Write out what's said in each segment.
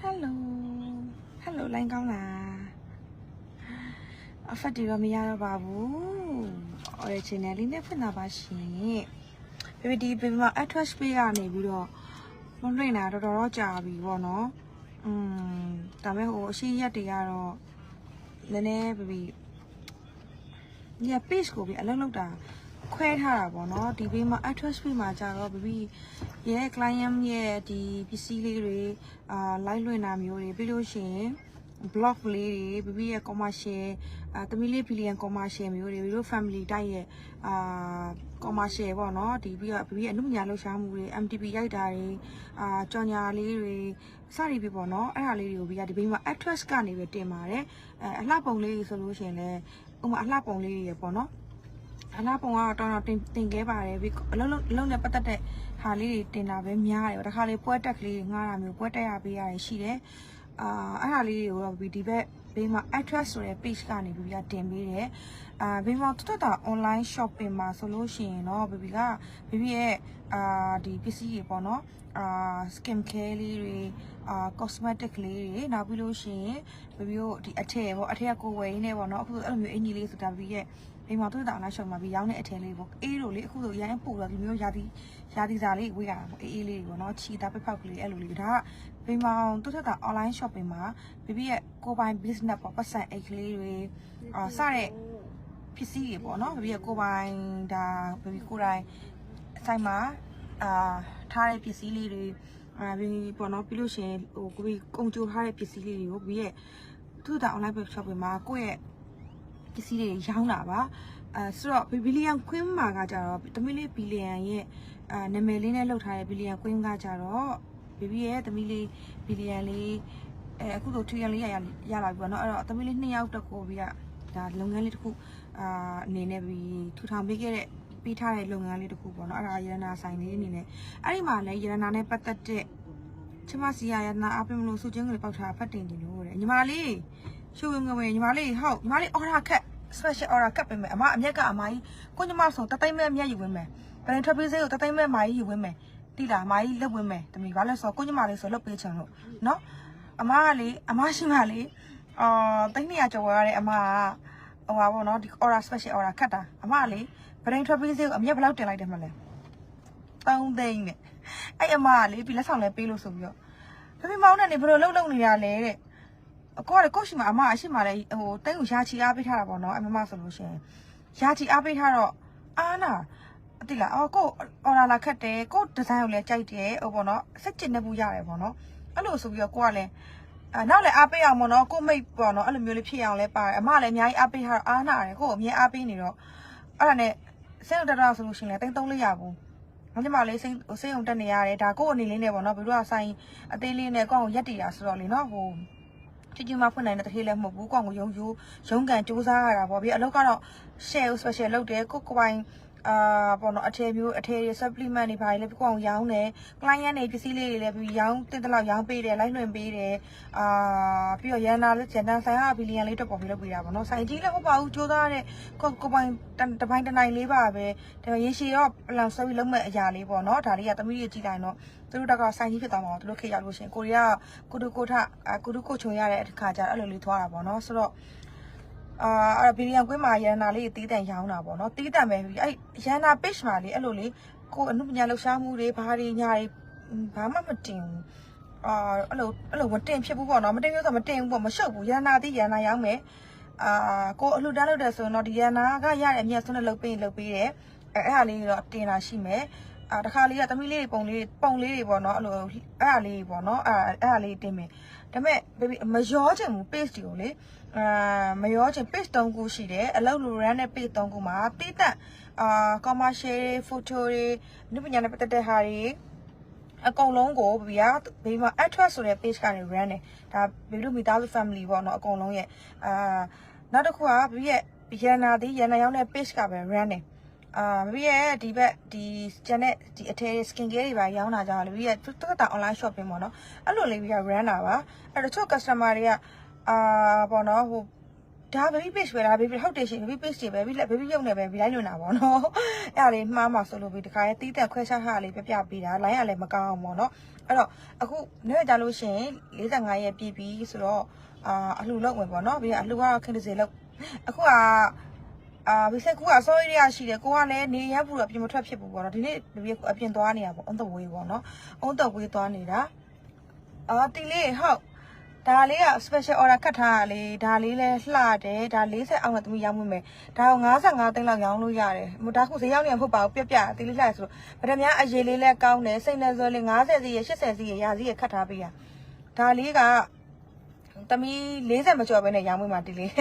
ဟယ်လိုဟယ်လိုလိုင်းကောင်းလားအဖက်တီတော့မရတော့ပါဘူးအော်ရချင်တယ်လေးနဲ့ဖွင့်တာပါရှင်ဘေဘီဒီဘေဘီမ attach pay ကနေပြီးတော့မလွင့်တာတော်တော်တော့ကြာပြီပေါ့နော်อืมဒါပေမဲ့ဟိုအရှိရက်တွေကတော့နည်းနည်းဘေဘီည page ကိုပြီးအလုပ်လုပ်တာ ခွဲထားတာပေါ့နော်ဒီဘေးမှာ address fee မှာကြတော့ဘဘီရဲ့ client ရဲ့ဒီပစ္စည်းလေးတွေအာ live လွှင့်တာမျိုးတွေပြီးလို့ရှိရင် blog လေးတွေဘဘီရဲ့ commercial အာသမီးလေး billion commercial မျိုးတွေပြီးလို့ family တိုက်ရဲ့အာ commercial ပေါ့နော်ဒီပြီးတော့ဘဘီရဲ့အမှုညာလှူရှားမှုတွေ MTP ရိုက်တာတွေအာကြော်ညာလေးတွေစသည်ဖြစ်ပေါ့နော်အဲ့ဒါလေးတွေကိုဘီကဒီဘေးမှာ address ကနေပဲတင်ပါတယ်အဲအလှပုံလေးတွေဆိုလို့ရှိရင်လည်းဥပမာအလှပုံလေးတွေရပေါ့နော် အလားပုံကတော့တော်တော်တင်တင်ခဲ့ပါတယ်ပြီးအလုံးလုံးအလုံးနဲ့ပတ်သက်တဲ့ဟာလေးတွေတင်တာပဲများတယ်တခါလေပွဲတက်ကလေးတွေငှားတာမျိုးပွဲတက်ရပေးရတယ်ရှိတယ်အာအဲ့ဟာလေးတွေကိုတော့ဒီဘက်ဘေးမှာ address ဆိုတဲ့ page ကနေပြီးပြတင်ပေးတယ်အာဘေးမှာတော်တော် online shopping မှာဆိုလို့ရှိရင်တော့ဘေဘီကဘေဘီရဲ့အာဒီပစ္စည်းတွေပေါ့နော်အာ skin care လေးတွေအာ cosmetic လေးတွေနောက်ပြီးလို့ရှိရင်ဘေဘီတို့ဒီအထည်ပေါ့အထည်ကကိုယ်ဝယ်ရင်းနေပေါ့နော်အခုအဲ့လိုမျိုးအင်ကြီးလေးဆိုတာဘေဘီရဲ့ အိမ်မှာသူ့တာအလားရှော့မှာပြီးရောင်းတဲ့အထည်လေးပေါ့အေးတို့လေအခုဆိုရိုင်းပို့တော့ဒီမျိုးရာသီရာသီစာလေးဝေးရတာပေါ့အေးအေးလေးတွေပေါ့နော်ချီတာပက်ဖောက်ကလေးအဲ့လိုလေးဒါကအိမ်မှာသူ့ထက်တာ online shopping မှာဘဘီရဲ့ကိုပိုင် business ပေါ့ပတ်စံအိတ်ကလေးတွေအာစတဲ့ပစ္စည်းတွေပေါ့နော်ဘဘီရဲ့ကိုပိုင်ဒါဘဘီကိုယ်တိုင်အဆိုင်မှာအာထားတဲ့ပစ္စည်းလေးတွေအာဘီပေါ့နော်ပြီးလို့ရှိရင်ဟိုကိုဘီကုံကြိုထားတဲ့ပစ္စည်းလေးတွေကိုဘဘီရဲ့သူ့တာ online shopping မှာကိုယ့်ရဲ့ ပစ္စည်းတွေရောင်းတာပါအဲဆိုတော့ဘီလီယံခွင်းမှာကကြတော့သမီးလေးဘီလီယံရဲ့အာနာမည်လေးနဲ့လောက်ထားတဲ့ဘီလီယံခွင်းကကြတော့ဘီဘီရဲ့သမီးလေးဘီလီယံလေးအဲအခုတော့ထရီယံလေးရရရလာပြီပေါ့နော်အဲ့တော့သမီးလေးနှစ်ယောက်တက်ကိုပြီးကဒါလုပ်ငန်းလေးတစ်ခုအာအနေနဲ့ပြီးထူထောင်ပေးခဲ့တဲ့ပေးထားတဲ့လုပ်ငန်းလေးတစ်ခုပေါ့နော်အဲ့ဒါရတနာဆိုင်လေးအနေနဲ့အဲ့ဒီမှာလည်းရတနာနဲ့ပတ်သက်တဲ့ချမစီရရတနာအပင်မလို့စုချင်းကလေးပေါက်ထားဖတ်တင်တယ်လို့တဲ့ညီမလေးရှုပ်ဝင်ငဝင်ညီမလေးဟုတ်ညီမလေးအော်ဒါခက် special order ကပ်ပေးမယ်အမအမျက်ကအမကြီးကိုညီမဆိုတသိမ့်မဲ့အမျက်ယူဝင်မယ်ပရင်ထွက်ပေးစေးကိုတသိမ့်မဲ့အမကြီးယူဝင်မယ်တိလားအမကြီးလက်ဝင်မယ်တမီဘာလဲဆိုကိုညီမလေးဆိုလုတ်ပေးချင်လို့နော်အမကလေအမရှိမလေးအာတိတ်နေရကြော်ရတဲ့အမကဟိုပါဘောနော်ဒီ order special order ခတ်တာအမကလေပရင်ထွက်ပေးစေးကိုအမျက်ဘယ်လောက်တင်လိုက်တယ်မလဲ3သိန်းနဲ့အဲ့အမကလေပြီးလက်ဆောင်လဲပေးလို့ဆိုပြီးတော့ဖဖေမောင်းနဲ့နေဘယ်လိုလှုပ်လှုပ်နေရလဲတဲ့ အကောကလည်းကိုယ့်ရှိမှာအမအရှိမှာလည်းဟိုတိတ်ကိုရာချီအားပေးထားတာပေါ့နော်အမမဆိုလို့ရှိရင်ရာချီအားပေးထားတော့အာနာအတိလားအော်ကိုအော်လာလာခတ်တယ်ကိုဒီဇိုင်းကိုလည်းကြိုက်တယ်ဟိုပေါ့နော်စက်ကျင်နေမှုရတယ်ပေါ့နော်အဲ့လိုဆိုပြီးတော့ကိုကလည်းအာနောက်လည်းအားပေးအောင်ပေါ့နော်ကိုမိတ်ပေါ့နော်အဲ့လိုမျိုးလေးဖြစ်အောင်လဲပါတယ်အမလည်းအများကြီးအားပေးထားတော့အာနာတယ်ကိုအမြဲအားပေးနေတော့အဲ့ဒါနဲ့စိတ်တက်တာဆိုလို့ရှိရင်လည်းတိတ်သုံးလေးရဘူးဘာကြောင့်မလဲစိတ်စိတ်ုံတက်နေရတယ်ဒါကိုအနေလေးနဲ့ပေါ့နော်ဘယ်လိုကဆိုင်အသေးလေးနဲ့ကိုယ့်ကိုရက်တည်တာဆိုတော့လေနော်ဟို ချီချီမဖွင့်နိုင်တဲ့တထေးလည်းမဟုတ်ဘူးကွာကိုရုံယူရုံကန်စူးစမ်းရတာပေါ့ဗျအလုပ်ကတော့ share special လုပ်တယ်ကိုကိုပိုင်အာပေါ့နော်အထည်မျိုးအထည်တွေ supplement တွေဘာတွေလဲကိုအောင်ရောင်းတယ် client တွေပစ္စည်းလေးတွေလည်းပြီးရောင်းတင်တလောက်ရောင်းပေးတယ်လိုက်လွှင့်ပေးတယ်အာပြီးတော့ရန်နာလည်းဂျန်တန်ဆိုင်ကဘီလီယံလေးတော့ပေါ်ပြီးလုပ်ပေးတာပေါ့နော်ဆိုင်ကြီးလည်းဟုတ်ပါဘူးစူးစမ်းရတဲ့ကိုကိုပိုင်တပိုင်းတနိုင်လေးပါပဲဒါရေရှည်တော့ plan ဆွဲပြီးလုပ်မဲ့အရာလေးပေါ့နော်ဒါလေးကသမီးတွေကြည့်တိုင်းတော့ သူတို့တက်ကဆိုင်ကြီးဖြစ်သွားမှာပေါ့သူတို့ခေရောက်လို့ရှိရင်ကိုရီးယားကိုတူကိုထကိုတူကိုချုံရတဲ့အခါကျအဲ့လိုလေးသွားတာပေါ့နော်ဆိုတော့အာအဲ့ဘီလီယံကွင်းမှာရန်နာလေးတီးတန်ရောင်းတာပေါ့နော်တီးတန်ပဲပြီးအဲ့ရန်နာ page မှာလေအဲ့လိုလေကိုအမှုပညာလှူရှားမှုတွေဘာတွေညာတွေဘာမှမတင်ဘူးအာအဲ့လိုအဲ့လိုမတင်ဖြစ်ဘူးပေါ့နော်မတင်မျိုးဆိုမတင်ဘူးပေါ့မရှုပ်ဘူးရန်နာတီးရန်နာရောင်းမယ်အာကိုအလှူတန်းလုပ်တယ်ဆိုရင်တော့ဒီရန်နာကရတဲ့အမြတ်ဆုံးနဲ့လုပ်ပေးရင်လုပ်ပေးတယ်အဲအဲ့ဟာလေးတော့တင်တာရှိမယ် အာတခါလေးကသမီးလေးတွေပုံလေးပုံလေးတွေပေါ့နော်အဲ့လိုအဲ့ဟာလေးပေါ့နော်အဲ့အဲ့ဟာလေးတင်မယ်ဒါပေမဲ့ baby မရောချင်ဘူး page တွေကိုလေအာမရောချင် page 3ခုရှိတယ်အလုပ်လို run တဲ့ page 3ခုမှာတိတက်အာ commercial တွေ photo တွေနုပညာနဲ့ပတ်သက်တဲ့ဟာတွေအကုန်လုံးကိုဘီကဘေးမှာ address ဆိုတဲ့ page ကနေ run တယ်ဒါဘေးတို့မိသားစု family ပေါ့နော်အကုန်လုံးရဲ့အာနောက်တစ်ခုကဘီရဲ့ရန်နာဒီရန်နာရောက်တဲ့ page ကပဲ run တယ် အာဘီရဲ့ဒီဘက်ဒီကျန်တဲ့ဒီအထည် skin care တွေပါရောင်းတာကြောင့်လေဘီရဲ့တက်တာ online shopping ပေါ့နော်အဲ့လိုလေးဘီက run တာပါအဲ့တော့တချို့ customer တွေကအာပေါ့နော်ဟိုဒါ baby page ပဲလား baby ဟုတ်တယ်ရှင် baby page တွေပဲ baby baby ရုပ်နဲ့ပဲ baby လိုက်လွန်တာပေါ့နော်အဲ့ဒါလေးမှားမှာဆိုလို့ပြီးတခါရေးတီးတက်ခွဲခြားထားလေးပြပြပေးတာ line ကလည်းမကောင်းအောင်ပေါ့နော်အဲ့တော့အခုနေ့ကြလို့ရှင်45ရက်ပြည့်ပြီဆိုတော့အာအလှလုံးဝင်ပေါ့နော်ပြီးတော့အလှကတော့ခင်းတစ်စီလောက်အခုက အာဘီဆက်ကူက sorry ရရှိတယ်ကိုကလည်းနေရဘူးတော့အပြင်မထွက်ဖြစ်ဘူးပေါ့နော်ဒီနေ့ baby အပြင်သွားနေတာပေါ့ on the way ပေါ့နော် on the way သွားနေတာအာတီလေးဟုတ်ဒါလေးက special order ခတ်ထားတာလေဒါလေးလဲလှတယ်ဒါ40အောင်နဲ့သမီးရောင်းဝင်မယ်ဒါက55သိန်းလောက်ရောင်းလို့ရတယ်မဒါခုဈေးရောက်နေမှာမဟုတ်ပါဘူးပြက်ပြက်တီလေးလှဆိုလို့ဗဒများအရေးလေးလဲကောင်းတယ်စိတ်နဲ့ဆိုလေး50စီရ80စီရရာစီရခတ်ထားပေးရဒါလေးက တမီး40မကျော်ပဲနဲ့ရောင်းဝင်မှာတီလေး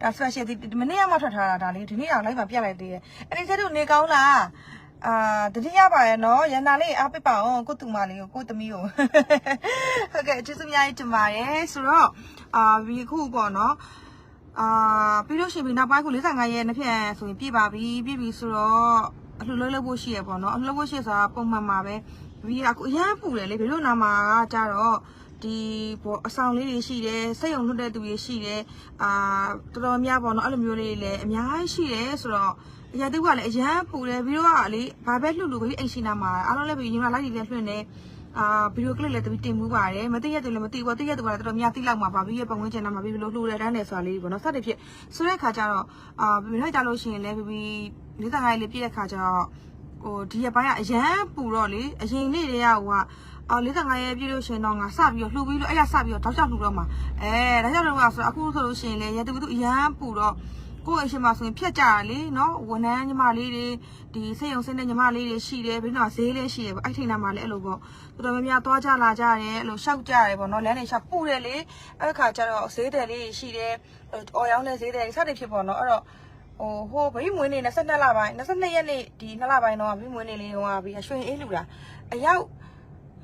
ဒါ special ဒီမနေ့ကမှထွက်ထားတာဒါလေးဒီနေ့အောင်လိုက်မှာပြက်လိုက်သေးတယ်အဲ့ဒီစက်တို့နေကောင်းလားအာတတိယပါရဲ့နော်ရန်နာလေးအားပစ်ပါအောင်ကိုတူမလေးကိုကိုသမီးကိုဟုတ်ကဲ့ကျေးဇူးအများကြီးတင်ပါတယ်ဆိုတော့အာဒီခုပေါ့နော်အာပြီးလို့ရှိပြီနောက်ပိုင်းခု45ရက်နှစ်ဖြန်ဆိုရင်ပြည့်ပါပြီပြည့်ပြီဆိုတော့အလှလုံးလုပ်ဖို့ရှိရပေါ့နော်အလှလုံးဖို့ရှိဆိုတာပုံမှန်မှာပဲဒီကအခုအရန်ပူတယ်လေဘယ်လိုနာမှာကကြတော့ ဒီဘောအဆောင်လေးတွေရှိတယ်စိတ်ယုံလွတ်တဲ့သူတွေရှိတယ်အာတော်တော်များပေါ့နော်အဲ့လိုမျိုးလေးတွေလည်းအများကြီးရှိတယ်ဆိုတော့အရာတူကလည်းအရန်ပူတယ်ပြီးတော့ကလေဘာပဲလှုပ်လို့ပဲအိမ်ရှိနာမှာအားလုံးလည်းပြီးရင်လာလိုက်နေလည်းလွှင့်နေအာဗီဒီယိုကလစ်လည်းတပီတင်မှုပါတယ်မသိရတူလည်းမသိဘူးသိရတူကလည်းတော်တော်များသိလောက်မှာပါပြီးရပတ်ဝန်းကျင်နာမှာပြီးဘလို့လှူတဲ့တန်းတယ်ဆိုတာလေးပေါ့နော်စတဲ့ဖြစ်ဆိုတဲ့ခါကျတော့အာဘယ်လိုကြလို့ရှိရင်လည်းပြီးပြီးလေးတန်ခိုင်းလေးပြည့်တဲ့ခါကျတော့ဟိုဒီရပိုင်းကအရန်ပူတော့လေအရင်နေ့တည်းကဟိုက အော်45ရက်ပြည့်လို့ရှင်တော့ငါစပြီးတော့လှူပြီးလို့အဲ့ရစပြီးတော့တောက်ချောက်လှူတော့မှာအဲဒါကြောင့်တော့ဆိုတော့အခုဆိုလို့ရှိရင်လည်းရတူတူအရန်ပူတော့ကိုယ့်အရှင်မဆိုရင်ဖြတ်ကြရလေနော်ဝန်ထမ်းညီမလေးတွေဒီစိတ်ယုံစင်းတဲ့ညီမလေးတွေရှိတယ်ပြီးတော့ဈေးလေးရှိတယ်ပေါ့အဲ့ထိန်နာမှာလည်းအဲ့လိုပေါ့တော်တော်များများသွားကြလာကြတယ်အဲ့လိုရှောက်ကြရတယ်ပေါ့နော်လမ်းတွေရှောက်ပူတယ်လေအဲ့ခါကျတော့ဈေးတယ်လေးရှိတယ်အော်ရောင်းတဲ့ဈေးတယ်စတဲ့ဖြစ်ပေါ့နော်အဲ့တော့ဟိုဟိုဗိမွေးနေ22လပိုင်း22ရက်နေ့ဒီ2လပိုင်းတော့ဗိမွေးနေလေးတော့ပြီးရွှေအေးလူတာအယောက်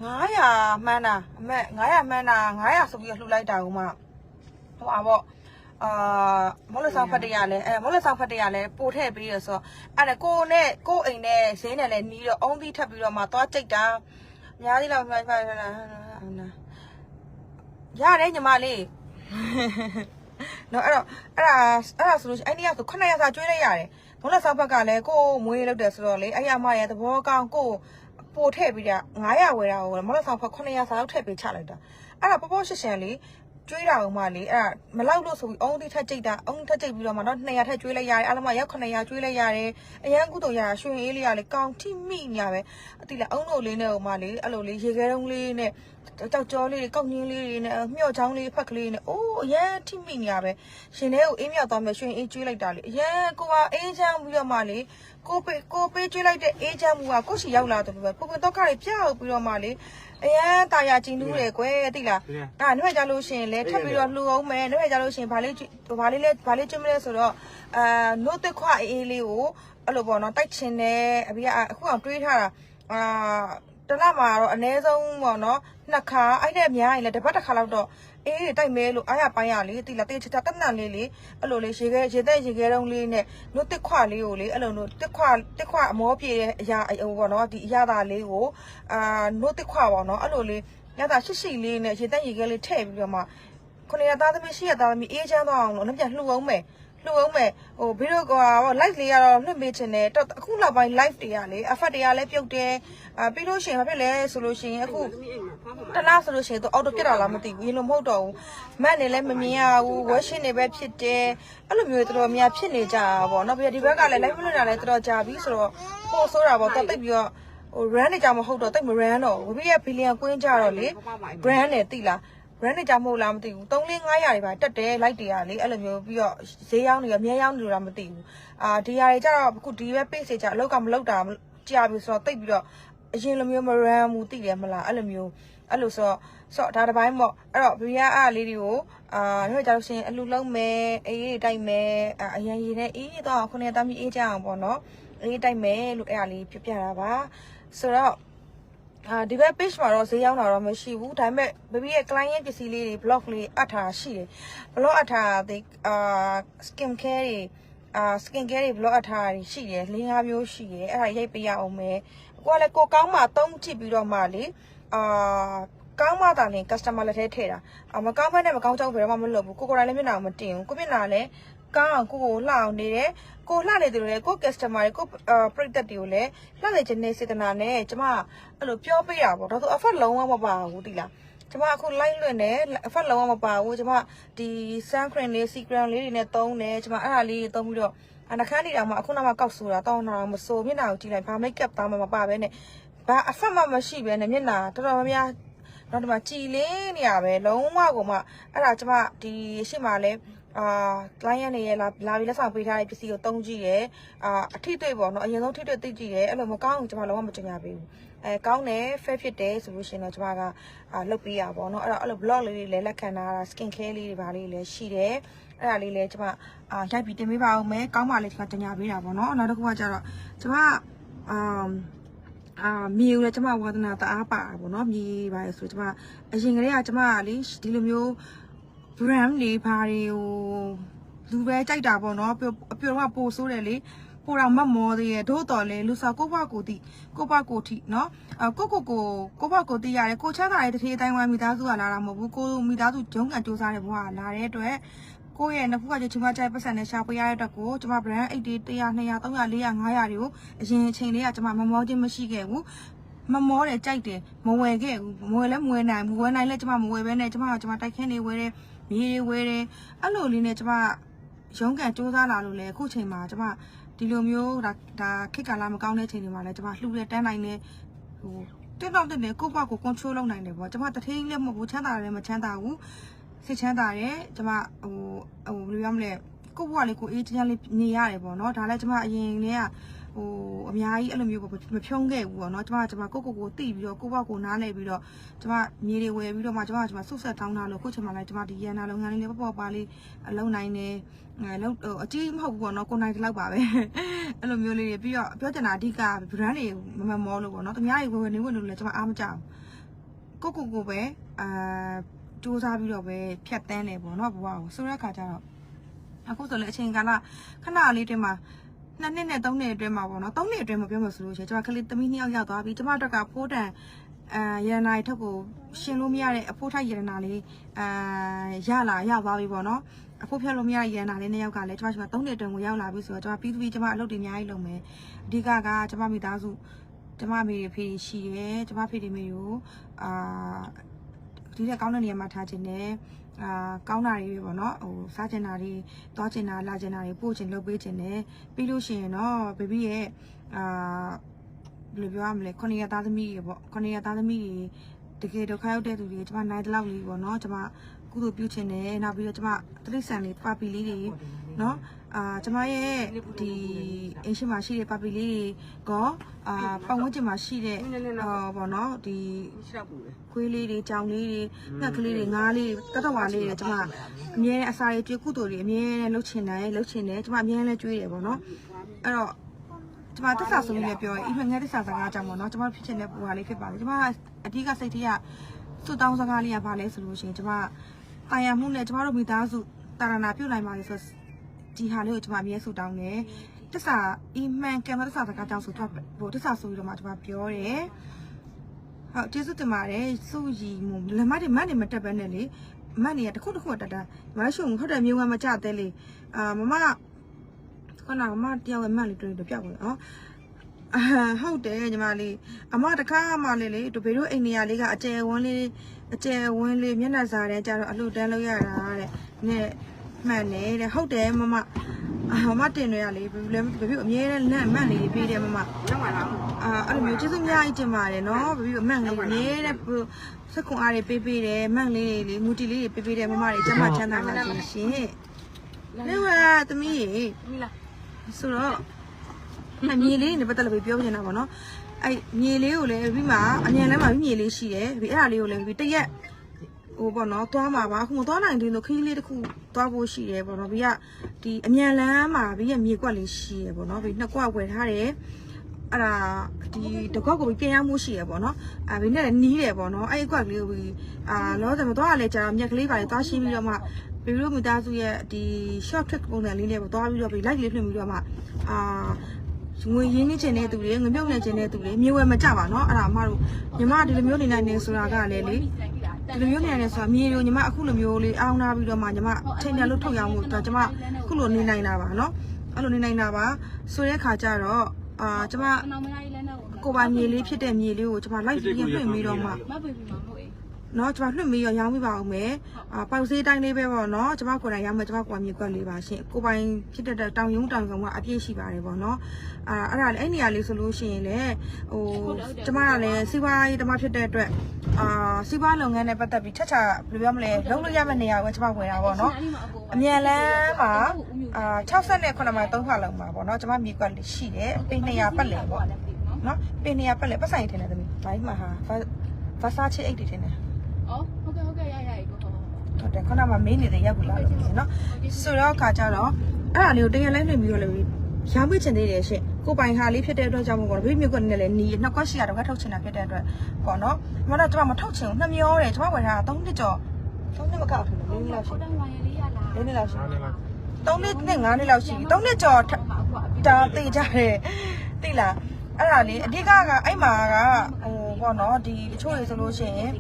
900မှန်းတာအမက်900မှန်းတာ900ဆိုပြီးလှူလိုက်တာဦးမဟိုပါပေါ့အာမော်လဆောင်ဖတ်တရလဲအဲမော်လဆောင်ဖတ်တရလဲပို့ထည့်ပြီးရဆိုအဲ့ဒါကိုနဲ့ကိုအိမ်နဲ့ဈေးနဲ့လဲနီးတော့အုံးသီးထပ်ပြီးတော့မှသွားကြိတ်တာအများကြီးလောက်ဖိုင်ဖိုင်လာရတယ်ညီမလေးနော်အဲ့တော့အဲ့ဒါအဲ့ဒါဆိုလို့အဲ့ဒီကဆို900စာကျွေးလိုက်ရတယ်မော်လဆောင်ဖတ်ကလည်းကိုမွေးလောက်တယ်ဆိုတော့လေအဲ့ရမရဲ့သဘောကောင်းကို ပို့ထည့်ပြီးတာ900ဝယ်တာကိုမော်လဆောင်ဖတ်900စာလောက်ထည့်ပေးချလိုက်တာအဲ့ဒါပေါ့ပေါ့ရှစ်ရှင်လေးကျွေးတာအောင်မလေးအဲ့ဒါမလောက်လို့ဆိုပြီးအုံးတိထက်ကြိတ်တာအုံးထက်ကြိတ်ပြီးတော့မှတော့200ထက်ကျွေးလိုက်ရတယ်အားလုံးမရောက်900ကျွေးလိုက်ရတယ်အရန်ကုသိုလ်ရရွှေအေးလေးကလေကောင်းထိမိညာပဲအတိလားအုံးတို့လေးနဲ့ဟိုမလေးအဲ့လိုလေးရေခဲတုံးလေးနဲ့ ကြောက်ကြောလေးတွေကောက်ညင်းလေးတွေနဲ့မျှော့ချောင်းလေးဖက်ကလေးနဲ့အိုးအရန်ထိမိညာပဲရှင်လေးကိုအေးမြောက်သွားမယ်ရွှေအေးကျွေးလိုက်တာလေအရန်ကိုကအေးချမ်းပြီးတော့မှလေကိုပေးကိုပေးကျွေးလိုက်တဲ့အေးချမ်းမှုကကိုရှိရောက်လာတယ်ပဲပုံပုံတော့ခါလေးပြောက်ပြီးတော့မှလေအရန်တာယာကျင်တူးတယ်ကွယ်သိလားအာနှွဲ့ကြလို့ရှင်လဲထပ်ပြီးတော့လှူအောင်မယ်နှွဲ့ကြလို့ရှင်ဗာလေးဗာလေးလဲဗာလေးကျွမလဲဆိုတော့အာနို့တက်ခွအေးအေးလေးကိုအဲ့လိုပေါ့နော်တိုက်ချင်တယ်အပြီးအခုအောင်တွေးထားတာအာ တလမှာတော့အနည်းဆုံးပေါ့နော်နှစ်ခါအဲ့တဲ့များရင်လည်းတစ်ပတ်တစ်ခါလောက်တော့အေးတိုက်မဲလို့အားရပိုင်းရလေတိလာတေးချတာတက်နန်လေးလေအဲ့လိုလေးရေခဲရေသက်ရေခဲတုံးလေးနဲ့နို့တက်ခွလေးကိုလေအဲ့လိုနို့တက်ခွတက်ခွအမောပြေတဲ့အရာဟိုပေါ့နော်ဒီအရာသားလေးကိုအာနို့တက်ခွပေါ့နော်အဲ့လိုလေးရတာရှိရှိလေးနဲ့ရေသက်ရေခဲလေးထည့်ပြီးတော့မှခုနှစ်ရသားသမီးရှိရသားသမီးအေးချမ်းသွားအောင်လို့နှပြလှူအောင်မယ် လှူအောင်မယ်ဟိုဗီဒီယိုကော live လေးကတော့လွှင့်ပေးချင်တယ်တော့အခုနောက်ပိုင်း live တွေကလေ effect တွေကလည်းပြုတ်တယ်အာပြီးလို့ရှိရင်ဘာဖြစ်လဲဆိုလို့ရှိရင်အခုတလားဆိုလို့ရှိရင်သူအော်တိုပြတ်တာလားမသိဘူးရေလိုမဟုတ်တော့ဘူးမက်နေလည်းမမြင်ရဘူးဝက်ရှင်နေပဲဖြစ်တယ်အဲ့လိုမျိုးတော်တော်များဖြစ်နေကြတာပေါ့နော်ပြီးတော့ဒီဘက်ကလည်း live လွှင့်တာလည်းတော်တော်ကြာပြီဆိုတော့ပို့ဆိုးတာပေါ့တော့တိတ်ပြီးတော့ဟို run နေကြမဟုတ်တော့တိတ်မ run တော့ဘူးဘီရဲ့ billion ကွင်းကြတော့လေ brand နဲ့တိလား brand နဲ့ကြမဟုတ်လားမသိဘူး3 4 500တွေပါတက်တယ် light တွေကလေအဲ့လိုမျိုးပြီးတော့ဈေးရောင်းနေရမြဲရောင်းနေလို့လားမသိဘူးအာဒီဟာတွေကြတော့အခုဒီပဲ page တွေကြအလောက်ကမလောက်တာကြာပြီဆိုတော့တိတ်ပြီးတော့အရင်လိုမျိုးမ ram ဘူးသိတယ်မလားအဲ့လိုမျိုးအဲ့လိုဆိုတော့ဆိုတော့ဒါတစ်ပိုင်းပေါ့အဲ့တော့ဘီယာအားလေးတွေကိုအာတို့ကြလို့ရှိရင်အလူလုံးမယ်အေးတိုက်မယ်အရန်ရည်နဲ့အေးတော့ခုနှစ်တမ်းကြီးအေးကြအောင်ပေါ့နော်အေးတိုက်မယ်လို့အဲ့အားလေးပြပြတာပါဆိုတော့ အာဒီဘက် page မှာတော့ဈေးရောက်တာတော့မရှိဘူးဒါပေမဲ့ baby ရဲ့ client ရဲ့ပစ္စည်းလေးတွေ blog လေးအပ်ထားရှိတယ် blog အပ်ထားတဲ့အာ skin care တွေအာ skin care တွေ blog အပ်ထားတာရှိတယ်၄၅မျိုးရှိတယ်အဲ့ဒါရိုက်ပေးရအောင်မယ်ကိုကလည်းကိုကောင်းမှသုံးကြည့်ပြီးတော့မှလေအာကောင်းမှသာလင် customer လက်ထဲထည့်တာအမကောင်းဘက်နဲ့မကောင်းကြောက်ဘယ်တော့မှမလုပ်ဘူးကိုကိုယ်တိုင်လည်းမျက်နှာကိုမတင်ဘူးကိုမျက်နှာလည်း ကောင်းအောင်ကိုကိုလှအောင်နေတယ်ကိုလှနေတယ်လို့လေကို customer တွေကိုပရိသတ်တွေကိုလည်းလှနေခြင်းနဲ့စေတနာနဲ့ကျမအဲ့လိုပြောပေးတာပေါ့ဒါဆို effort လုံးဝမပါဘူးတိလားကျမအခု line လွင့်နေ effort လုံးဝမပါဘူးကျမဒီ sun cream လေး secret လေးတွေနဲ့သုံးတယ်ကျမအဲ့ဒါလေးတွေသုံးပြီးတော့အနှခမ်းနေတောင်မှအခုနောက်မှကောက်ဆိုတာတောင်းတာမစိုးမျက်နှာကိုကြည့်လိုက်ဘာ make up တောင်းမှမပါပဲနဲ့ဘာအဖက်မှမရှိပဲနဲ့မျက်နှာတော်တော်များများတော့ဒီမှာကြည်လင်းနေရပဲလုံးဝကိုမှအဲ့ဒါကျမဒီရှိမှလဲ အာ client တွေရဲ့လာလာပြီးလက်ဆောင်ပေးထားတဲ့ပစ္စည်းကိုတုံးကြည့်ရဲအာအထိတွေ့ပေါ့နော်အရင်ဆုံးထိတွေ့သိကြည့်ရဲအဲ့လိုမကောင်းဘူးကျွန်မလုံးဝမကြင်ရပေးဘူးအဲကောင်းတယ် fair ဖြစ်တယ်ဆိုလို့ရှင်တော့ကျွန်မကအာလုတ်ပေးရပေါ့နော်အဲ့တော့အဲ့လို blog လေးတွေလည်းလက်ခံထားတာ skin care လေးတွေဘာလေးလည်းရှိတယ်အဲ့ဒါလေးလည်းကျွန်မအာရိုက်ပြီးတင်ပေးပါဦးမယ်ကောင်းပါလေဒီကတင်ညာပေးတာပေါ့နော်နောက်တစ်ခုကကျတော့ကျွန်မအာအာမြေကိုလည်းကျွန်မဝါသနာတအားပါတာပေါ့နော်မြေပါလေဆိုကျွန်မအရင်ကတည်းကကျွန်မလေဒီလိုမျိုး brand တွေဘာတွေကိုလူပဲကြိုက်တာပေါ့နော်ပြောပြောတော့ပို့ဆိုးတယ်လေပို့တော့မတ်မောသေးရဲ့တို့တော်လေလူစားကိုဘကိုတိကိုဘကိုတိနော်အကိုကိုကိုကိုဘကိုတိရတယ်ကိုချမ်းသာတဲ့တထေးအတိုင်းဝိုင်းမိသားစုကလာတာမဟုတ်ဘူးကိုမိသားစုဂျုံကန်စူးစမ်းတဲ့ဘဝကလာတဲ့အတွက်ကိုယ့်ရဲ့နှစ်ဖူးကချင်းမကြိုက်ပတ်စံနဲ့ရှာပေးရတဲ့အတွက်ကိုကျမ brand 8တွေ100 200 300 400 500တွေကိုအရင်အချိန်လေးကကျမမမောချင်းမရှိခဲ့ဘူးမမောတယ်ကြိုက်တယ်မဝယ်ခဲ့ဘူးမဝယ်လည်းမဝယ်နိုင်ဘူးဝယ်နိုင်လည်းကျမမဝယ်ဘဲနဲ့ကျမကကျမတိုက်ခင်းနေဝယ်တယ် မြေတွေဝယ်တယ်အဲ့လိုလေးနဲ့ကျမရုံးကန်စူးစမ်းလာလို့လေအခုချိန်မှာကျမဒီလိုမျိုးဒါဒါခက်ကာလာမကောင်းတဲ့ချိန်တွေမှာလည်းကျမလှူတဲ့တန်းနိုင်နေဟိုတက်တော့တက်နေကိုယ့်ဘက်ကို control လုပ်နိုင်တယ်ပေါ့ကျမတထင်းလည်းမဟုတ်ဘူးချမ်းသာတယ်မချမ်းသာဘူးစိတ်ချမ်းသာတယ်ကျမဟိုဟိုဘယ်လိုပြောမလဲကိုယ့်ဘဝလေးကိုအေးချမ်းလေးနေရတယ်ပေါ့နော်ဒါလည်းကျမအရင်လေးက ဟိုအများကြီးအဲ့လိုမျိုးပေါ့မဖြုံးခဲ့ဘူးပေါ့နော်ကျမကျမကိုကိုကိုတိပြီးတော့ကိုဘကိုနားလဲပြီးတော့ကျမမြေတွေဝယ်ပြီးတော့မှကျမကျမဆုတ်ဆက်တောင်းတာလို့ခုချိန်မှလည်းကျမဒီရန်နာလုပ်ငန်းလေးလေးပေါ့ပေါ့ပါလေးအလုံးနိုင်နေအဲလုံးဟိုအကြီးမဟုတ်ဘူးပေါ့နော်ကိုနိုင်တလောက်ပါပဲအဲ့လိုမျိုးလေးတွေပြီးတော့ပြောချင်တာအဓိက brand တွေမမမောလို့ပေါ့နော်တမားတွေဝယ်ဝယ်နေဝယ်လို့လည်းကျမအားမကြောက်ကိုကိုကိုပဲအာစူးစမ်းပြီးတော့ပဲဖြတ်တန်းတယ်ပေါ့နော်ဘဝကိုဆိုတဲ့အခါကျတော့အခုဆိုလည်းအချိန်ကာလခဏလေးတွင်မှာ နှစ်နှစ်နဲ့သုံးနှစ်အတွင်းမှာပေါ့နော်သုံးနှစ်အတွင်းမှာပြောမှဆိုလို့ရှိရင်ကျွန်မကလေးသမီးနှစ်ယောက်ရောက်သွားပြီကျွန်မတို့ကဖိုးတန်အာရန်နာထက်ကိုရှင်လို့မရတဲ့အဖိုးထိုက်ရန်နာလေးအာရလာရသွားပြီပေါ့နော်အဖိုးဖြတ်လို့မရတဲ့ရန်နာလေးနှစ်ယောက်ကလည်းကျွန်မကျွန်မသုံးနှစ်အတွင်းကိုရောက်လာပြီဆိုတော့ကျွန်မပြီးပြီးကျွန်မအလုပ်တွေအများကြီးလုပ်မယ်အဓိကကကျွန်မမိသားစုကျွန်မမိတွေဖေးရှိတယ်ကျွန်မဖေးတွေမိကိုအာဒီတဲ့ကောင်းတဲ့နေရာမှာထားခြင်းနဲ့ အာကောင်းတာတွေပဲပေါ့နော်ဟိုစားကျင်တာတွေသွားကျင်တာလာကျင်တာတွေပို့ကျင်လုပ်ပေးကျင်တယ်ပြီးလို့ရှိရင်တော့ဘေဘီရဲ့အာဘယ်လိုပြောရမလဲခုနှစ်ရက်သားသမီးတွေပေါ့ခုနှစ်ရက်သားသမီးတွေတကယ်ဒုက္ခရောက်တဲ့သူတွေကျွန်မနိုင်တဲ့လောက်လေးပေါ့နော်ကျွန်မကုသိုလ်ပြုချင်တယ်နောက်ပြီးတော့ကျွန်မတရိษံလေးပါပီလေးတွေနော် အာကျွန်မရဲ့ဒီအင်းရှိမှာရှိတဲ့ပါပီလေးတွေကောအာပတ်ဝန်းကျင်မှာရှိတဲ့ဟောပေါ့နော်ဒီရှောက်ပူလေခွေးလေးတွေကြောင်လေးတွေငှက်ကလေးတွေငါးလေးတွေတတ်တော်ဝါလေးတွေကျွန်မအမြဲတမ်းအစာတွေကျွေးကုသိုလ်တွေအမြဲတမ်းလှုပ်ချင်တယ်လှုပ်ချင်တယ်ကျွန်မအမြဲတမ်းကျွေးတယ်ပေါ့နော်အဲ့တော့ကျွန်မတစ္ဆာဆိုပြီးလည်းပြောရင်အိမ်ငယ်တစ္ဆာစကားကြောင့်ပေါ့နော်ကျွန်မဖြစ်ချင်တဲ့ပူဟာလေးဖြစ်ပါလေကျွန်မအဓိကစိတ်ထဲကစွတ်တောင်းစကားလေးကဘာလဲဆိုလို့ရှိရင်ကျွန်မတာယာမှုနဲ့ကျွန်မတို့မိသားစုတာရနာပြုတ်နိုင်ပါလေဆို ဒီဟာလေးကိုကျွန်မအမြဲဆုတောင်းတယ်တစ္ဆာအိမ်မှန်ကံမတစ္ဆာစကားကြောင့်ဆိုတော့ဟိုတစ္ဆာဆိုပြီးတော့မှကျွန်မပြောတယ်ဟုတ်ကျေးဇူးတင်ပါတယ်စုရီမလက်မတွေမတ်တွေမတက်ပဲနဲ့လေမတ်တွေကတစ်ခုတစ်ခုတက်တာမရှုံဟုတ်တယ်မြေဝမ်းမကြသေးလေအာမမခဏမမတယောက်ရဲ့မတ်လေးတွေ့တော့ပြောက်ဝင်နော်အာဟုတ်တယ်ညီမလေးအမတခါမှလေးလေတို့ဘေတို့အိမ်နေရလေးကအကျယ်ဝန်းလေးအကျယ်ဝန်းလေးမျက်နှာစာတဲ့ကြတော့အလှတန်းလို့ရတာတဲ့နဲ့ မှန်တယ်တဲ့ဟုတ်တယ်မမအာမမတင်ရလေဘယ်လိုလဲဘယ်လိုအမြဲတမ်းလက်မှန်လေးပေးတယ်မမရောက်လာလားအာအဲ့လိုမျိုးကျေးဇူးအများကြီးတင်ပါတယ်နော်ဘဘီအမန့်လေးနည်းတဲ့စက်ကွန်အားတွေပေးပေးတယ်မန့်လေးတွေမူတီလေးတွေပေးပေးတယ်မမတွေကျမချမ်းသာပါစေရှင်လေဝါသမီးရေမိလားဆိုတော့အမြေလေးနဲ့ပတ်သက်လို့ပြောပြနေတာပေါ့နော်အဲ့မြေလေးကိုလည်းပြီးမှအမြန်လမ်းမှာမြေလေးရှိတယ်ပြီးအဲ့ဒါလေးကိုလည်းပြီးတရက် ဟိုပေါ့နော်သွားမှာပါအခုမသွားနိုင်သေးလို့ခင်းလေးတစ်ခုသွားဖို့ရှိတယ်ပေါ့နော်ပြီးကဒီအမြန်လမ်းမှာပြီးရမြေကွက်လေးရှိတယ်ပေါ့နော်ပြီးနှစ်ကွက်ဝယ်ထားတယ်အဲ့ဒါဒီတကောက်ကိုပြင်ရမှုရှိရပေါ့နော်အာဘင်းနဲ့နီးတယ်ပေါ့နော်အဲ့ဒီကွက်ကလေးကိုပြီးအာလောဆယ်မသွားရလဲကြာမြက်ကလေးပါလေသွားရှင်းပြီးတော့မှဘီရိုမိသားစုရဲ့ဒီ short trick ပုံစံလေးလေးပေါ့သွားပြီးတော့ပြီး like လေးဖွင့်ပြီးတော့မှအာငွေရင်းနှီးချင်တဲ့သူတွေငွေမြုပ်နေချင်တဲ့သူတွေမြေဝယ်မကြပါနော်အဲ့ဒါအမတို့ညီမဒီလိုမျိုးနေနိုင်နေဆိုတာကလည်းလေ ဒီလိုမျိုးနေနိုင်နေဆိုတာမြေကိုညီမအခုလိုမျိုးလေးအောင်းနာပြီးတော့မှညီမထိန်တယ်လို့ထုတ်ရအောင်လို့တော့ညီမအခုလိုနေနိုင်တာပါနော်အဲ့လိုနေနိုင်တာပါဆိုတဲ့ခါကျတော့အာညီမနောက်မရည်လည်းတော့ကိုပါမြေလေးဖြစ်တဲ့မြေလေးကိုညီမလိုက်ပြီးပြင်ပြီးတော့မှမပွေပြီးမှာမဟုတ်အေး နော်ကျွန်မလွှတ်ပြီးရရောင်းပြပါအောင်မယ်အာပေါက်စေးတိုင်းလေးပဲပေါ့နော်ကျွန်မကိုယ်တိုင်ရောင်းမယ်ကျွန်မကိုယ်မြေကွက်လေးပါရှင်ကိုပိုင်ဖြစ်တဲ့တောင်ယုံတောင်ကောင်ကအပြည့်ရှိပါတယ်ပေါ့နော်အာအဲ့ဒါအဲ့နေရာလေးဆိုလို့ရှိရင်လည်းဟိုကျွန်မကလည်းစီးပွားရေးတမဖြစ်တဲ့အတွက်အာစီးပွားလုပ်ငန်းနဲ့ပတ်သက်ပြီးချက်ချဘယ်လိုပြောမလဲလုံးလို့ရမယ့်နေရာကိုကျွန်မဝင်တာပေါ့နော်အမြန်လန်းမှာအာ60နဲ့9မှာ3ခါလောက်မှာပေါ့နော်ကျွန်မမြေကွက်လေးရှိတယ်ပေ200ပတ်လည်ပေါ့နော်ပေ200ပတ်လည်ပတ်ဆိုင်ထင်တယ်သမီးဘိုင်းမှာဟာဗာစာချစ်အိတ်တွေထင်တယ် အော်ဟုတ်ကဲ့ဟုတ်ကဲ့ရရကိုဟု တ်ဟုတ်တယ်ခုနကမင်းနေတဲ့ရက်ဘူးလားလို့နော်ဆိုတော့ခါကြတော့အဲ့ဒါလေးကိုတကယ်လိုက်နေပြီးတော့လည်းရောင်းပေးချင်သေးတယ်ရှင်ကိုပိုင်ဟာလေးဖြစ်တဲ့အတွက်ကြောင့်မို့ကတော့ဘေးမြုပ်ကနေလည်းနီးနှစ်ခွက်ရှိရတော့ကထုတ်ချင်တာဖြစ်တဲ့အတွက်ပေါ့နော်မတော့ကျွန်မမထုတ်ချင်ဘူးနှစ်မျောတယ်ကျွန်မဝယ်ထားတာ3နှစ်ကျော်3နှစ်မကောက်ဘူးလေးနှစ်လောက်ရှိဟုတ်တယ်ဝိုင်ရလေးရလားလေးနှစ်လောက်ရှိ3နှစ်နဲ့5နှစ်လောက်ရှိပြီ3နှစ်ကျော်ဒါတေကြတယ်သိလားအဲ့ဒါလေးအဓိကကအဲ့မှာကဟိုပေါ့နော်ဒီတချို့တွေဆိုလို့ရှိရင်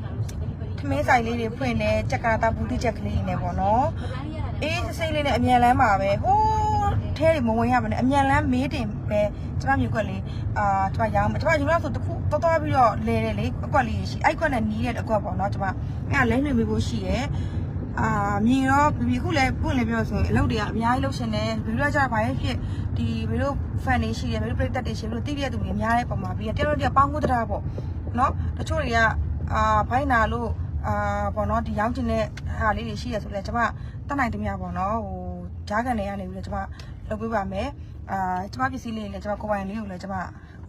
ထမင်းဆိုင်လေးတွေဖွင့်တယ်ကြက်ကတာဘူးတိချက်ကလေးတွေနဲ့ပေါ့နော်အေးစိစိလေးနဲ့အမြန်လန်းပါပဲဟိုးထဲတွေမဝင်ရပါနဲ့အမြန်လန်းမေးတင်ပဲကျမမြို့ကွက်လေးအာကျမရောင်းကျမယူလို့ဆိုတခုတော်တော်ပြီးတော့လဲတယ်လေအကွက်လေးရှိအဲ့ကွက်နဲ့နီးတဲ့အကွက်ပေါ့နော်ကျမအဲ့လဲနေမိဖို့ရှိရဲ့အာမြင်တော့ဘီခုလည်းပွင့်လည်းပြောဆိုရင်အလုပ်တွေကအများကြီးလုပ်ရှင်တယ်ဘီလိုကကြဘာရဲ့ဖြစ်ဒီဘီလို fan တွေရှိတယ်ဘီလိုပြိတက်တွေရှိဘီလိုတိတဲ့သူတွေအများကြီးပုံမှာပြီးတော့တယောက်တယောက်ပေါင်းဖို့တရားပေါ့နော်တချို့တွေကအာဘိုင်းနာလို့ အာပေါ့နော်ဒီရောင်းချင်တဲ့ဟာလေးတွေရှိရဆိုလဲကျမတတ်နိုင်သမျှပေါ့နော်ဟိုဂျားကန်တွေကနေပြီးတော့ကျွန်မလုပ်ပေးပါမယ်အာကျွန်မပစ္စည်းလေးတွေလည်းကျွန်မကိုယ်ပိုင်လေးကိုလည်းကျွန်မ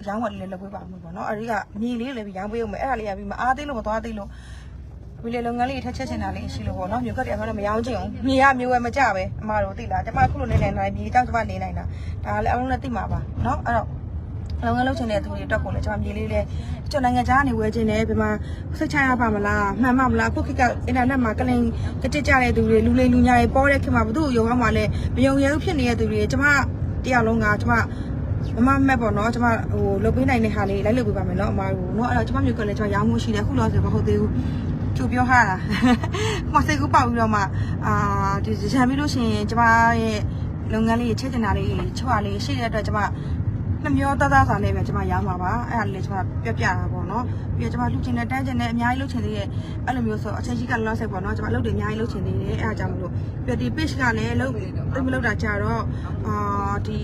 ရောင်းဝယ်လေးလည်းလုပ်ပေးပါမယ်ပေါ့နော်အဲဒီကမြေလေးလည်းပြီးရောင်းပေးအောင်မယ်အဲ့ဒါလေးကပြီးမအားသေးလို့မသွားသေးလို့ဝီလေလုပ်ငန်းလေးထက်ချက်ချင်တာလေးရှိလို့ပေါ့နော်မြို့ကတ်တွေအမှတော့မရောင်းချင်ဘူးမြေကမြို့ဝယ်မကြပဲအမတို့သိလားကျွန်မအခုလိုနေနိုင်တာမြေတောက်ကျွန်မနေနိုင်တာဒါလည်းအလုံးနဲ့သိမှာပါနော်အဲ့တော့ လုပ်ငန်းလုပ်ချင်တဲ့သူတွေအတွက်ကိုလည်းကျွန်တော်မြေလေးလေးကျွန်တော်နိုင်ငံခြားကနေဝယ်ချင်တယ်ဘယ်မှာစိတ်ချရပါမလားမှန်ပါမလားအခုခေတ်ကအင်တာနက်မှာကလင်ကတစ်ကြတဲ့သူတွေလူလေးလူညာတွေပေါ်တဲ့ခေတ်မှာဘသူ့ကိုရုံအောင်မှလည်းမယုံရဲဘူးဖြစ်နေတဲ့သူတွေကျွန်မတယောက်လုံးကကျွန်မမမမက်ပေါ့နော်ကျွန်မဟိုလုပ်ပေးနိုင်တဲ့ဟာလေးလိုက်လုပ်ပေးပါမယ်နော်အမတို့နော်အဲ့တော့ကျွန်မမျိုးကလည်းကျွန်တော်ရောင်းမှုရှိတယ်အခုလောဆိုမဟုတ်သေးဘူးကျူပြောဟာတာမစိတ်ကူပေါက်ပြီးတော့မှအာဒီရံပြီးလို့ရှိရင်ကျွန်မရဲ့လုပ်ငန်းလေးချက်တင်တာလေးချွာလေးရှိတဲ့အတွက်ကျွန်မ နှမျောတသားစာနဲ့ပဲကျွန်မရောင်းပါပါအဲ့ဒါလေးကျွန်မပြပြတာပေါ့နော်ပြီးတော့ကျွန်မလှူချင်တဲ့တန်းချင်တဲ့အများကြီးလှူချင်သေးရဲ့အဲ့လိုမျိုးဆိုအချက်ရှိကလောဆက်ပေါ့နော်ကျွန်မအလုပ်တွေအများကြီးလှူချင်သေးတယ်အဲ့ဒါကြောင့်မလို့ပြီးတော့ဒီ page ကလည်းလှုပ်သိမလှုပ်တာကြတော့အာဒီ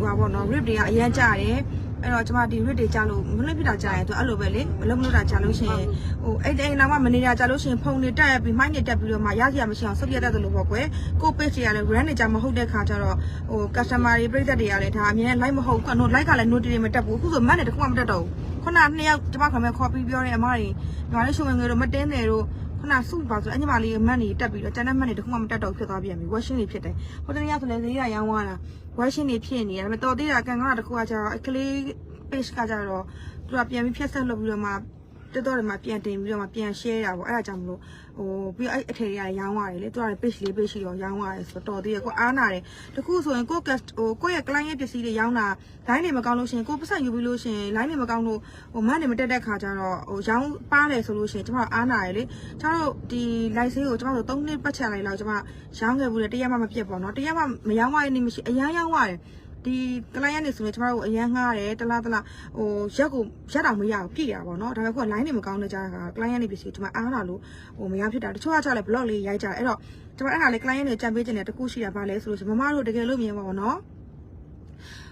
ဟိုပါပေါ့နော် rip တွေကအရန်ကြတယ် အဲ့တော့ကျွန်မဒီ rip တွေကြာလို့မလွတ်ဖြစ်တာကြာရင်သူအဲ့လိုပဲလေမလုံးမလို့တာကြာလို့ရှိရင်ဟိုအဲ့အဲ့နောက်မှမနေတာကြာလို့ရှိရင်ဖုန်းတွေတက်ရပြီးမိုင်းတွေတက်ပြီးတော့မှရစီရမရှိအောင်ဆုတ်ပြတ်တတ်တယ်လို့ပေါ့ကွယ်ကို page တွေကလည်း brand တွေကြာမဟုတ်တဲ့ခါကျတော့ဟို customer တွေပြည်သက်တွေကလည်းဒါအမြဲ like မဟုတ်ဘူးကတော့ like ကလည်း note တွေမတက်ဘူးအခုဆို man တွေတခုမှမတက်တော့ဘူးခုနနှစ်ယောက်ကျွန်မခမဲခေါ်ပြီးပြောတဲ့အမတွေညီမလေးရှုံငယ်ငယ်တို့မတင်းတယ်တို့ ခုနစုပါဆိုအညီမလေးမန်နေတက်ပြီးတော့ကျန်တဲ့မန်တွေတခုမှမတက်တော့ဖြစ်သွားပြန်ပြီ washing တွေဖြစ်တယ်ဟိုတနေ့ကဆိုလည်းဈေးရရောင်းသွားတာ washing တွေဖြစ်နေတယ်ဒါပေမဲ့တော်သေးတာကန်ကောင်းတာတခုကကျတော့ကလေး page ကကျတော့သူကပြန်ပြီးဖြတ်ဆက်လုပ်ပြီးတော့မှ တက်တော့တယ်မှာပြန်တင်ပြီးတော့မှပြန် share တာပေါ့အဲ့ဒါကြောင့်မလို့ဟိုပြီးအဲ့အထည်တွေကရောင်းရတယ်လေသူကလည်း page လေး page ရှိတော့ရောင်းရတယ်ဆိုတော့တော်သေးရကိုအားနာတယ်တခုဆိုရင်ကိုကဟိုကိုယ့်ရဲ့ client ရဲ့ပစ္စည်းတွေရောင်းတာ line တွေမကောင်းလို့ရှိရင်ကိုပတ်ဆက်ယူပြီးလို့ရှိရင် line တွေမကောင်းလို့ဟိုမန်းတွေမတက်တဲ့ခါကျတော့ဟိုရောင်းပါတယ်ဆိုလို့ရှိရင်ကျွန်တော်အားနာရလေကျွန်တော်တို့ဒီ live ဆေးကိုကျွန်တော်တို့3နှစ်ပတ်ချလိုက်လောက်ကျွန်မရောင်းခဲ့ဘူးလေတရက်မှမဖြစ်ပေါ့နော်တရက်မှမရောင်းရတဲ့နေ့မရှိအရန်ရောင်းရတယ် ဒီကလိုင်းရနေဆိုရင်ကျမတို့အရန်ငှားတယ်တလားတလားဟိုရက်ကိုရက်တောင်မရဘူးပြည့်ရပါတော့ဒါပေမဲ့ခုက line တွေမကောင်းတဲ့ကြားကကလိုင်းရနေပစ္စည်းကျမအားလာလို့ဟိုမရဖြစ်တာတချို့ကကျလည်း blog လေးရိုက်ကြတယ်အဲ့တော့ကျမအဲ့ဒါလေး client တွေကြံပေးခြင်းနဲ့တခုရှိတာပါလဲဆိုလို့ရှိရင်မမတို့တကယ်လို့မြင်ပါဘောနော်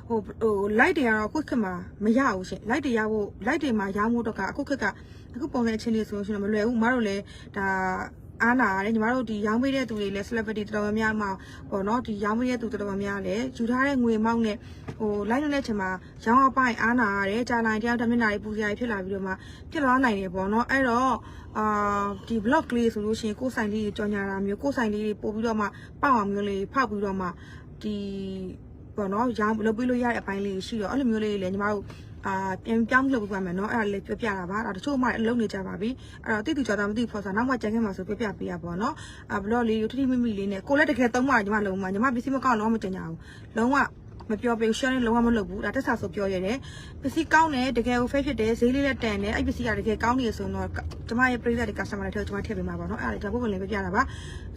ဟိုဟို light တွေကတော့အခုခက်မှာမရဘူးရှင် light တွေရဖို့ light တွေမှာရောင်းဖို့တော့ကအခုခက်ကအခုပုံစံအချင်းလေးဆိုလို့ရှိရင်မလွယ်ဘူးမတို့လည်းဒါ အားနာရတယ်ညီမတို့ဒီရောင်းပေးတဲ့သူတွေလည်း celebrity တော်တော်များများမှာပေါ့နော်ဒီရောင်းပေးတဲ့သူတော်တော်များများလည်းယူထားတဲ့ငွေမောက်နဲ့ဟို live နေတဲ့ချိန်မှာရောင်းအပိုင်းအားနာရတယ်ကြာလိုက်တရားတစ်မိနစ်နာရီပူစရာကြီးဖြစ်လာပြီးတော့မှဖြစ်သွားနိုင်တယ်ပေါ့နော်အဲ့တော့အာဒီ blog လေးဆိုလို့ရှိရင်ကိုယ်ဆိုင်လေးကြီးကြော်ညာတာမျိုးကိုယ်ဆိုင်လေးတွေပို့ပြီးတော့မှပောက်အောင်မျိုးလေးဖောက်ပြီးတော့မှဒီပေါ့နော်ရောင်းလုပ်ပေးလို့ရတဲ့အပိုင်းလေးရှိတော့အဲ့လိုမျိုးလေးလည်းညီမတို့ အာပြန်ပြောင်းလုပ်ပြပါမယ်เนาะအဲ့ဒါလေးပြောပြတာပါဒါတချို့မှလည်းအလုပ်နေကြပါပြီအဲ့တော့တိတိကျကျမသိဘူးဖော်စားနောက်မှကြံခဲ့မှာဆိုပြပြပေးရပါတော့เนาะအာဘလော့လေးကိုထိထိမိမိလေးနဲ့ကိုလည်းတကယ်သုံးပါညီမလုံးမှာညီမပစ္စည်းမကောက်တော့မကြင်ကြဘူးလုံးဝ မပြောပေးဘူး sharing လုံးဝမလုပ်ဘူးဒါတက်ဆာဆိုပြောရတယ်ပစ္စည်းကောင်းတယ်တကယ်ကို fake ဖြစ်တယ်ဈေးလေးလည်းတန်တယ်အဲ့ပစ္စည်းကတကယ်ကောင်းနေရဆိုရင်တော့ကျမရဲ့ပရိသတ်တွေ customer တွေထဲကျမထည့်ပေးမှာပါเนาะအဲ့ဒါကြောင့်ပုံပုံလေးပြပြတာပါ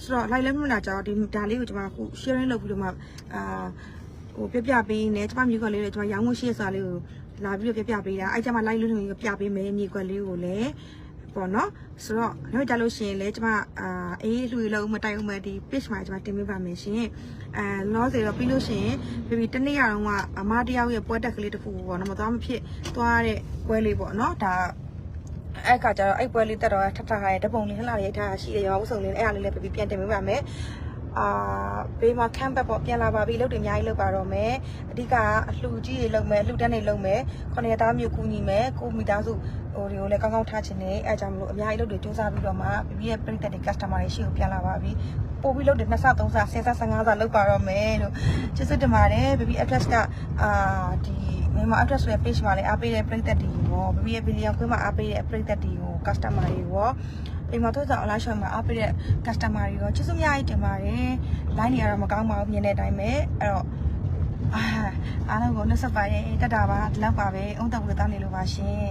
ဆိုတော့ like လည်းမလာကြတော့ဒီဒါလေးကိုကျမအခု sharing လုပ်ပြီးတော့မှအာဟိုပြပြပေးနေကျမမြေခွက်လေးတွေကျမရောင်းဖို့ရှိရစာလေးကို လာပြီးတော့ပြပြပေးတာအဲ့ကျမ like လို့နေပြပေးမယ်မြေခွက်လေးကိုလည်းပေါ့နော်ဆိုတော့နောက်ကြလို့ရှိရင်လေကျွန်မအာအေးလှူလုံးမတိုင်ဦးမယ်ဒီ page မှာကျွန်မတင်ပေးပါမယ်ရှင်အဲလောစေတော့ပြီးလို့ရှိရင်ပြပြတနေ့ရအောင်ကအမတယောက်ရဲ့ပွဲတက်ကလေးတစ်ခုပေါ့နော်မသွားမဖြစ်သွားတဲ့ပွဲလေးပေါ့နော်ဒါအဲ့ကကြတော့အဲ့ပွဲလေးတက်တော့ထထခါရဲ့တပုံလေးလှလာရိုက်ထားရှိတယ်ရောဥစုံလေးအဲ့အားလေးလည်းပြပြပြန်တင်ပေးပါမယ် အာဘေးမှာခမ်းဘက်ပေါ့ပြန်လာပါပြီလုပ်တယ်အများကြီးလုပ်ပါတော့မယ်အဓိကအလှူကြီးတွေလုပ်မယ်အလှူတန်းတွေလုပ်မယ်ခொနရသားမျိုးကူညီမယ်ကိုမိသားစုဟိုတွေကိုလည်းကောင်းကောင်းထားချင်တယ်အဲကြောင့်မလို့အများကြီးလုပ်တွေစူးစမ်းပြီးတော့မှပြပြရဲ့ပရိသတ်တွေ customer တွေရှိကိုပြန်လာပါပြီပို့ပြီးလုပ်တယ်နှစ်ဆသုံးဆဆယ်ဆ15ဆလုပ်ပါတော့မယ်လို့ကျေးဇူးတင်ပါတယ်ပြပြ address ကအာဒီမြန်မာ address ဆိုတဲ့ page မှာလည်းအားပေးတဲ့ပရိသတ်တွေရောပြပြရဲ့ video ခွင့်မှာအားပေးတဲ့ပရိသတ်တွေကို customer တွေရော အိမ်မှာတော့အလားရှော့မှာအားပေးတဲ့ customer တွေရောကျေးဇူးအများကြီးတင်ပါတယ် line တွေကတော့မကောင်းပါဘူးမြင်တဲ့အတိုင်းပဲအဲ့တော့အာအားလုံးကိုနှုတ်ဆက်ပါရဲ့တက်တာပါဒီလောက်ပါပဲအုံးတက်ဝေတောင်းနေလို့ပါရှင်